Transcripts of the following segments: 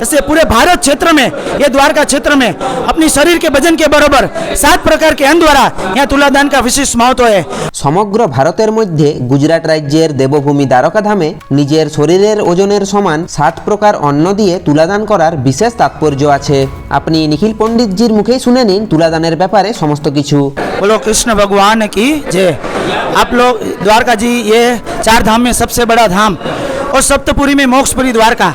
ऐसे पूरे भारत क्षेत्र में ये द्वारका क्षेत्र में अपनी शरीर के वजन के बराबर सात प्रकार के अन्न द्वारा यहाँ तुलादान का विशेष महत्व है সমগ্র ভারতের মধ্যে গুজরাট রাজ্যের দেবভূমি দ্বারকাধামে নিজের শরীরের ওজনের সমান ষাট প্রকার অন্ন দিয়ে তুলাদান করার বিশেষ তাৎপর্য আছে আপনি নিখিল পণ্ডিতজির মুখেই শুনে নিন তুলাদানের ব্যাপারে সমস্ত কিছু बोलो कृष्ण भगवान की जय आप लोग द्वारका जी ये चार धाम में सबसे बड़ा धाम और सप्तपुरी में मोक्षपुरी द्वारका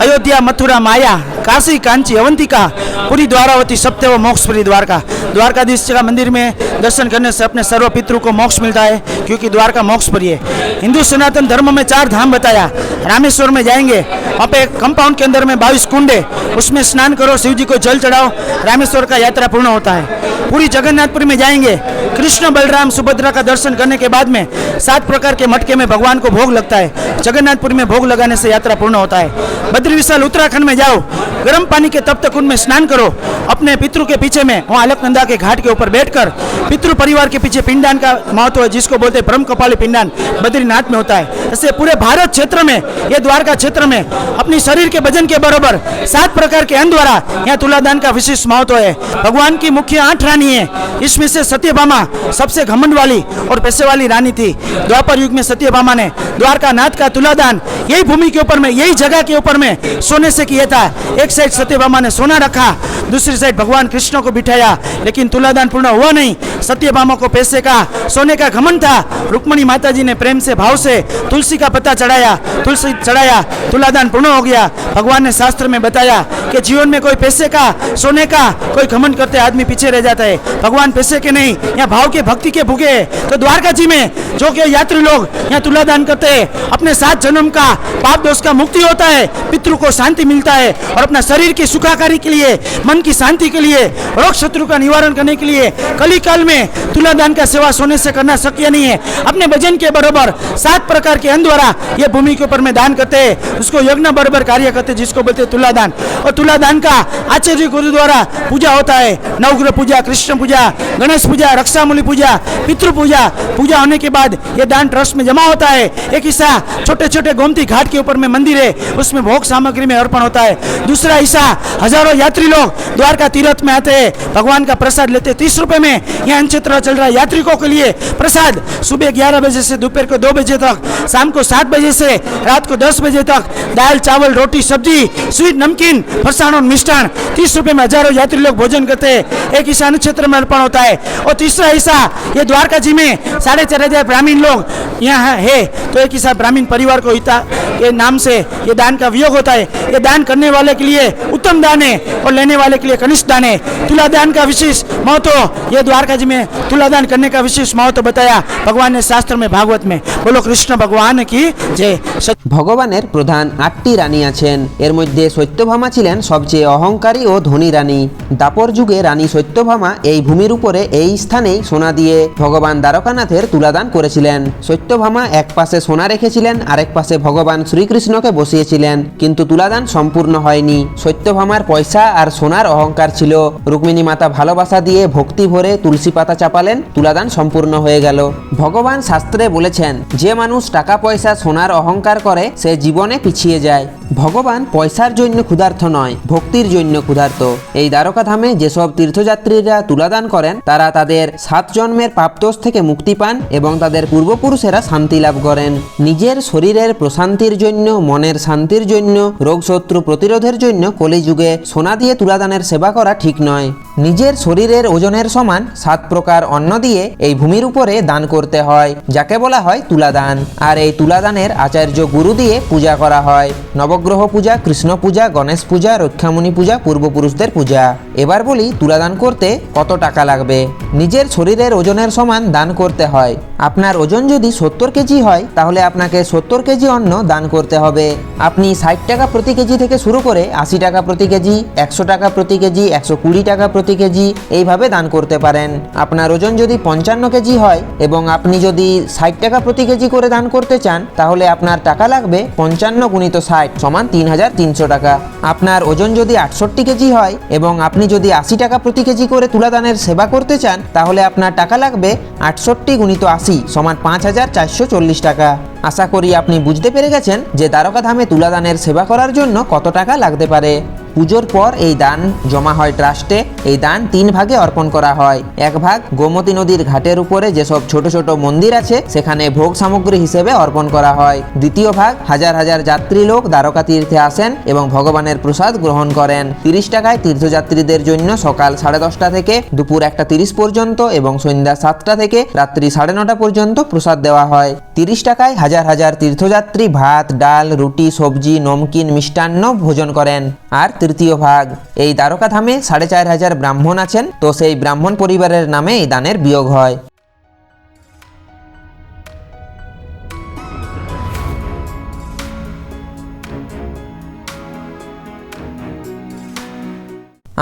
अयोध्या, मथुरा, माया, काशी, कांची, अवंतिका, पूरी द्वारावती सप्ते व मोक्षपुरी द्वारका। द्वारकाधीश का मंदिर में दर्शन करने से अपने सर्व पितरों को मोक्ष मिलता है क्योंकि द्वारका मोक्षपुरी है हिंदू सनातन धर्म में चार धाम बताया रामेश्वर में जाएँगे, वहाँ पे कंपाउंड के अंदर में बाईस कुंड, उसमें स्नान करो शिव जी को जल चढ़ाओ, रामेश्वर का यात्रा पूर्ण होता है। पूरी जगन्नाथपुरी में जाएँगे कृष्ण बलराम सुभद्रा का दर्शन करने के बाद में सात प्रकार के मटके में भगवान को भोग लगता है। जगन्नाथपुरी में भोग लगाने से यात्रा पूर्ण होता है। बद्री विशाल उत्तराखंड में जाओ। गर्म पानी के तप्त कुंड में स्नान करो। अपने पितृ के पीछे में वहाँ अलकनंदा के घाट के ऊपर बैठकर पितृ परिवार के पीछे पिंडान का महत्व है, जिसको बोलते हैं ब्रह्म कपाली पिंडान, बद्रीनाथ में होता है। ऐसे पूरे भारत क्षेत्र में, ये द्वारका क्षेत्र में, अपनी शरीर के वज़न के बराबर सात प्रकार के अन्न द्वारा यहाँ तुलादान का विशेष महत्व है। भगवान की मुख्य आठ रानी है। इसमें से सत्यभामा सबसे घमंड वाली और पैसे वाली रानी थी। द्वापर युग में सत्य सत्यभामा ने द्वारका नाथ का तुलादान, यही भूमि के ऊपर में, यही जगह के ऊपर में सोने से किया था। एक साइड सत्यभामा ने सोना रखा, दूसरी साइड भगवान कृष्ण को बिठाया, लेकिन तुलादान पूर्ण हुआ नहीं। सत्यभामा को पैसे का सोने का घमन था रुक्मणी माता जी ने प्रेम से भाव से तुलसी का पत्ता चढ़ाया, तुलसी चढ़ाया, तुलादान पूर्ण हो गया भगवान ने शास्त्र में बताया कि जीवन में कोई पैसे का सोने का कोई घमंड करते आदमी पीछे रह जाता है भगवान पैसे के नहीं यहाँ भाव के, भक्ति के भूखे। तो द्वारका जी में जो कि यात्री लोग यहाँ तुलादान करते हैं, अपने सात जन्म का पाप दोष का मुक्ति होता है, पितृ को शांति मिलता है और अपना शरीर की सुखाकारी के लिए, मन की शांति के लिए, रोग शत्रु का निवारण करने के लिए कली काल में तुलादान का सेवा सोने से करना शक्य नहीं है। अपने वज़न के बराबर सात प्रकार के अन्न द्वारा ये भूमि के ऊपर में दान करते हैं। उसको यज्ञ बराबर कार्य करते जिसको बोलते हैं तुलादान। और तुलादान का आचार्य गुरु द्वारा पूजा होता है। नवग्रह पूजा, कृष्ण पूजा, गणेश पूजा, रक्षामूलि पूजा, पितृ पूजा पूजा होने के बाद ये दान ट्रस्ट में जमा होता है। एक हिस्सा छोटे छोटे गोमती घाट के ऊपर में मंदिर है। उसमें भोग सामग्री में अर्पण होता है। दूसरा हिस्सा हज़ारों यात्री लोग द्वारका तीर्थ में आते हैं। भगवान का प्रसाद लेते तीस रुपए में यहाँ अंचेत्र चल रहा है यात्रिकों के लिए। प्रसाद, सुबह ग्यारह बजे से दोपहर को दो बजे तक, शाम को सात बजे से रात को दस बजे तक, दाल, चावल, रोटी, सब्ज़ी स्वीट नमकीन, फरसाण और मिष्ठान। तीस रुपए में हज़ारों यात्री लोग भोजन करते हैं। एक हिस्सा क्षेत्र में अर्पण होता है। और तीसरा हिस्सा, ये द्वारका जी में साढ़े चार ब्राह्मीण लोग यहाँ है। तो एक हिस्सा ब्राह्मीण परिवार को हिता के नाम से ये दान का वियोग होता है ये दान करने वाले के लिए उत्तम दान है और लेने वाले के लिए कनिष्ठ दान है तुला दान का विशेष महत्व ये द्वारका जी में तुला दान करने का विशेष महत्व बताया भगवान ने शास्त्र में भागवत में बोलो कृष्ण भगवान की जय सत- ভগবানের প্রধান আটটি রানী আছেন এর মধ্যে সত্যভামা ছিলেন সবচেয়ে অহংকারী ও ধনী রানী দাপর যুগে রানী সত্যভামা এই ভূমির উপরে এই স্থানেই সোনা দিয়ে ভগবান দ্বারকানাথের তুলাদান করেছিলেন সত্যভামা এক পাশে সোনা রেখেছিলেন আরেক পাশে ভগবান শ্রীকৃষ্ণকে বসিয়েছিলেন, কিন্তু তুলাদান সম্পূর্ণ হয়নি। সত্যভামার পয়সা আর সোনার অহংকার ছিল। রুক্মিণী মাতা ভালোবাসা দিয়ে ভক্তি ভরে তুলসী পাতা চাপালেন, তুলাদান সম্পূর্ণ হয়ে গেল। ভগবান শাস্ত্রে বলেছেন, যে মানুষ টাকা, পয়সা, সোনার অহংকার করে, সে জীবনে পিছিয়ে যায়। ভগবান পয়সার জন্য ক্ষুধার্থ নয়, ভক্তির জন্য ক্ষুধার্ত। এই দ্বারকা ধামে যেসব তীর্থযাত্রীরা তুলাদান করেন, তারা তাদের সাত জন্মের পাপদোষ থেকে মুক্তি পান এবং তাদের পূর্বপুরুষেরা শান্তি লাভ করেন। নিজের শরীরের প্রশান্তির জন্য, মনের শান্তির জন্য রোগ শত্রু প্রতিরোধের জন্য কলিযুগে সোনা দিয়ে তুলাদানের সেবা করা ঠিক নয়। নিজের শরীরের ওজনের সমান সাত প্রকার অন্ন দিয়ে এই ভূমির উপরে দান করতে হয়, যাকে বলা হয় তুলাদান। আর এই তুলাদানের আচার্য গুরু দিয়ে পূজা করা হয়। নবগ্রহ পূজা, কৃষ্ণ পূজা, গণেশ পূজা, রক্ষামণি পূজা, পূর্বপুরুষদের পূজা। এবার বলি তুলাদান করতে কত টাকা লাগবে? নিজের শরীরের ওজনের সমান দান করতে হয়। আপনার ওজন যদি সত্তর কেজি হয়, তাহলে আপনাকে সত্তর কেজি অন্ন দান করতে হবে। আপনি ষাট টাকা প্রতি কেজি থেকে শুরু করে আশি টাকা প্রতি কেজি, একশো টাকা প্রতি কেজি, একশো কুড়ি টাকা প্রতি কেজি এইভাবে দান করতে পারেন। আপনার ওজন যদি পঞ্চান্ন কেজি হয় এবং আপনি যদি ষাট টাকা প্রতি কেজি করে দান করতে চান, তাহলে আপনার টাকা লাগবে পঞ্চান্ন গুণিত ষাট সমান তিন হাজার তিনশো টাকা। আপনার ওজন যদি আটষট্টি কেজি হয় এবং আপনি যদি আশি টাকা প্রতি কেজি করে তুলাদানের সেবা করতে চান, তাহলে আপনার টাকা লাগবে আটষট্টি গুণিত আশি সমান পাঁচ হাজার চারশো চল্লিশ টাকা। আশা করি আপনি বুঝতে পেরে গেছেন যে দ্বারকাধামে তুলাদানের সেবা করার জন্য কত টাকা লাগতে পারে। পুজোর পর এই দান জমা হয় ট্রাস্টে। এই দান তিন ভাগে অর্পণ করা হয়। এক ভাগ গোমতী নদীর ঘাটের উপরে যেসব ছোট ছোট মন্দির আছে, সেখানে ভোগ সামগ্রী হিসেবে অর্পণ করা হয়। দ্বিতীয় ভাগ হাজার হাজার যাত্রী লোক দ্বারকা তীর্থে আসেন এবং ভগবানের প্রসাদ গ্রহণ করেন। তিরিশ টাকায় তীর্থযাত্রীদের জন্য সকাল সাড়ে দশটা থেকে দুপুর একটা তিরিশ পর্যন্ত এবং সন্ধ্যা সাতটা থেকে রাত্রি সাড়ে নটা পর্যন্ত প্রসাদ দেওয়া হয়। তিরিশ টাকায় হাজার হাজার তীর্থযাত্রী ভাত, ডাল, রুটি, সবজি, নমকিন মিষ্টান্ন ভোজন করেন। আর তৃতীয় ভাগ। এই দ্বারকা ধামে সাড়ে চার হাজার ব্রাহ্মণ আছেন, তো সেই ব্রাহ্মণ পরিবারের নামে এই দানের বিয়োগ হয়।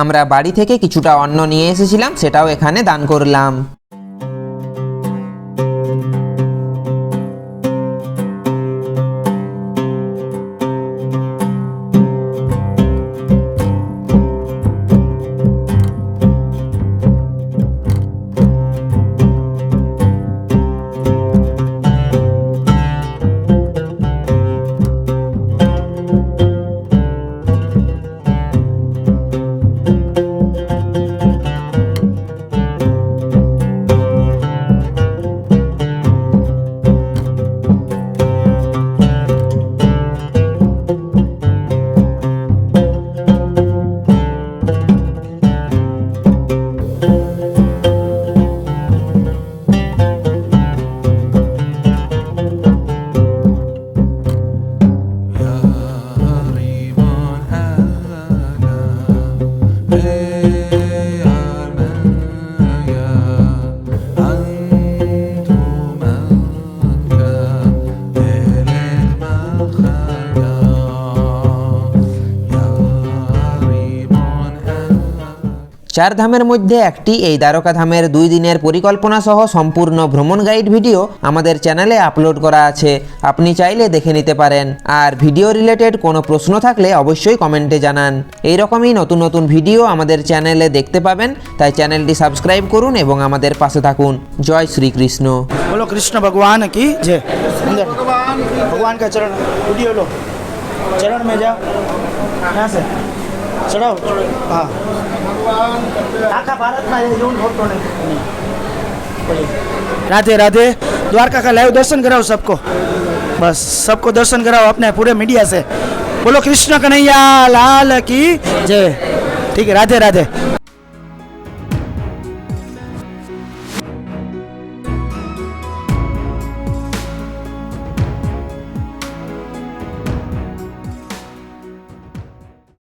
আমরা বাড়ি থেকে কিছুটা অন্ন নিয়ে এসেছিলাম, সেটাও এখানে দান করলাম। চার ধামের মধ্যে একটি এই দ্বারকা ধামের দুই দিনের পরিকল্পনা সহ সম্পূর্ণ ভ্রমণ গাইড ভিডিও আমাদের চ্যানেলে আপলোড করা আছে। আপনি চাইলে দেখে নিতে পারেন। আর ভিডিও রিলেটেড কোনো প্রশ্ন থাকলে অবশ্যই কমেন্টে জানান। এই রকমই নতুন নতুন ভিডিও আমাদের চ্যানেলে দেখতে পাবেন। তাই চ্যানেলটি সাবস্ক্রাইব করুন এবং আমাদের পাশে থাকুন। জয় শ্রীকৃষ্ণ। বলো, কৃষ্ণ ভগবান কি? যে ভগবান কা চরণ ভিডিও লো চরণ মে হ্যাঁ স্যার। ચડાવો. હા. આખા ભારતમાં એવું હોતો નહીં. રાધે રાધે. દ્વારકા કા લાઈવ દર્શન કરાવો સબકો. બસ, સબકો દર્શન કરાવો. આપને પૂરે મીડિયા છે. બોલો, કૃષ્ણ કનૈયા, લાલ કી જય. ઠીક રાધે રાધે.